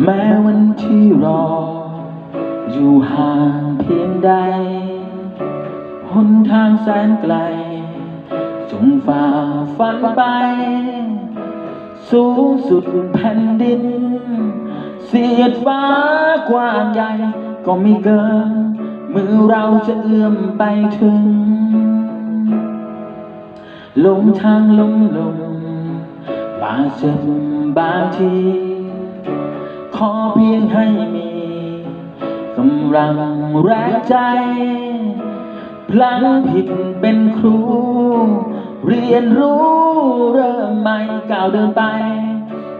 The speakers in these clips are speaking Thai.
แม้วันที่รอ อยู่ห่างเพียงใด หนทางแสนไกล จงฝ่าฟันไป สูงสุดแผ่นดิน เสียดฟ้ากว้างใหญ่ ก็ไม่เกิน มือเราจะเอื้อมไปถึงลงทางลงลงบาดเจ็บบางที อเพียงให้มีกำลังแรงใจ พลังผิดเป็นครู เรียนรู้เริ่มใหม่ก้าวเดินไป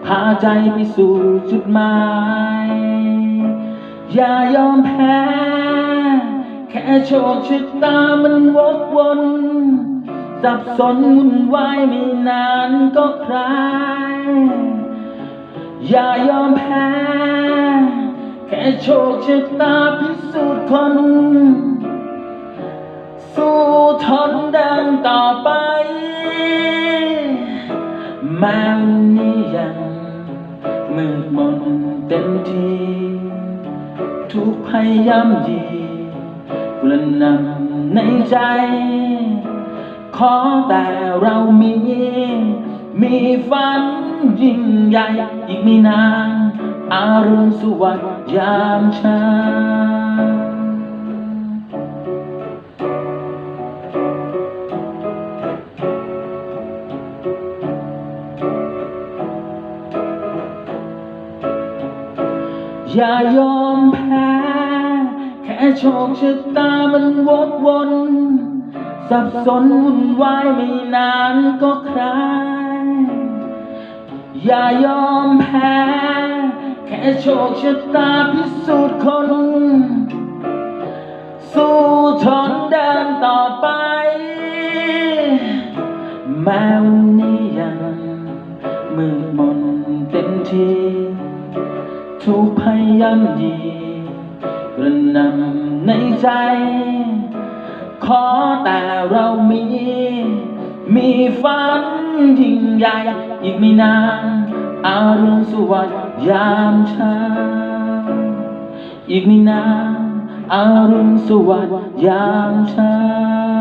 พาใจไปสู่จุดหมาย อย่ายอมแพ้ แค่โชคชะตามันวกวนสับสนวุ่นวายไม่นานก็คลาย อย่ายอมแพ้ แค่โชคชะตาพิสูจน์คน สู้ทนเดินต่อไปแม้วันนี้ยังมืดมนเต็มทีทุกพยายามยีกระหนำในใจ ขอแต่เรามี มีฝันยิ่ง ใหญ่อีกไม่นานอารุณสวัสดิ์ยามเช้าอย่ายอมแพ้แค่โชคชะตามันวกวนสับสนวุ่นวายไม่นานก็คลาย อย่ายอมแพ้ แค่โชคชะตาพิสูจน์คน สู้ทนเดินต่อไป แม้วันนี้ยังมืดมนเต็มทีทุกพยายามยีกระนำในใจ ขอแต่เรามี มีฝันยิ่งใหญ่อีกไม่นานอารุณสวัสดิ์ยามเช้าอีกไม่นานอารุณสวัสดิ์ยามเช้า